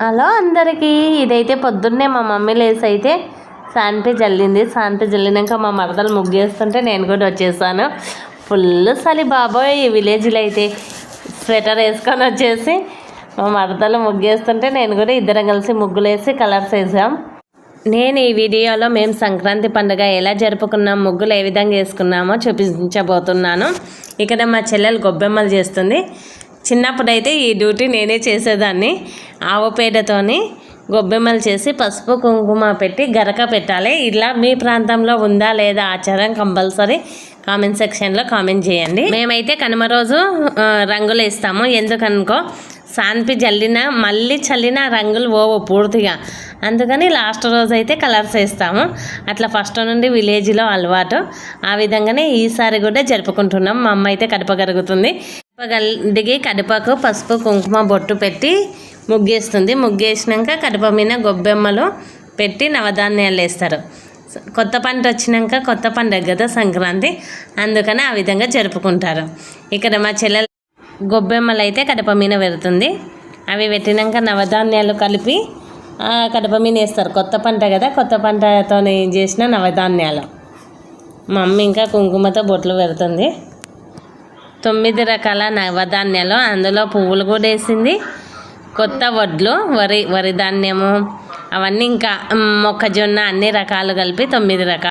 Hello అందరికీ ఇదైతే పొద్దున్నే మా మమ్మీ లేసి అయితే శానిటై జల్లింది. శానిటై జల్లినాక మా మరదలు ముగ్గేస్తుంటే నేను కూడా వచ్చేసాను. ఫుల్ చలి బాబోయ్ ఈ విలేజ్లో అయితే స్వెటర్ వేసుకొని వచ్చేసి మా మరదలు ముగ్గేస్తుంటే నేను కూడా ఇద్దరం కలిసి ముగ్గులు వేసి కలర్స్ వేసాం. నేను ఈ వీడియోలో మేము సంక్రాంతి పండుగ ఎలా జరుపుకున్నాం ముగ్గులు ఏ విధంగా వేసుకున్నామో చూపించబోతున్నాను. ఇక్కడ మా చెల్లెలు గొబ్బెమ్మలు చేస్తుంది. చిన్నప్పుడైతే ఈ డ్యూటీ నేనే చేసేదాన్ని. ఆవపేడతోని గొబ్బెమ్మలు చేసి పసుపు కుంకుమ పెట్టి గరక పెట్టాలి. ఇలా మీ ప్రాంతంలో ఉందా లేదా ఆచారం కంపల్సరీ కామెంట్ సెక్షన్లో కామెంట్ చేయండి. మేమైతే కనుమ రోజు రంగులు వేస్తాము. ఎందుకనుకో శాంతి జల్లిన మళ్ళీ చల్లిన రంగులు పోవు పూర్తిగా. అందుకని లాస్ట్ రోజు అయితే కలర్స్ వేస్తాము. అట్లా ఫస్ట్ నుండి విలేజ్లో అలవాటు. ఆ విధంగానే ఈసారి కూడా జరుపుకుంటున్నాం. మా అమ్మ అయితే కడప కరుగుతుంది కడపగలిగి కడపకు పసుపు కుంకుమ బొట్టు పెట్టి ముగ్గేస్తుంది. ముగ్గేసినాక కడప మీద గొబ్బెమ్మలు పెట్టి నవధాన్యాలు వేస్తారు. కొత్త పంట వచ్చినాక కొత్త పండుగ కదా సంక్రాంతి. అందుకని ఆ విధంగా జరుపుకుంటారు. ఇక్కడ మా చెల్లెలు గొబ్బెమ్మలు అయితే కడప మీద పెడుతుంది. అవి పెట్టినాక నవధాన్యాలు కలిపి కడప మీద వేస్తారు. కొత్త పంట కదా కొత్త పంటతో చేసిన నవధాన్యాలు. మా అమ్మ ఇంకా కుంకుమతో బొట్లు పెడుతుంది. తొమ్మిది రకాల నవధాన్యాలు. అందులో పువ్వులు కూడా వేసింది. కొత్త వడ్లు వరి వరి ధాన్యము అవన్నీ ఇంకా మొక్కజొన్న అన్ని రకాలు కలిపి తొమ్మిది రకాలు.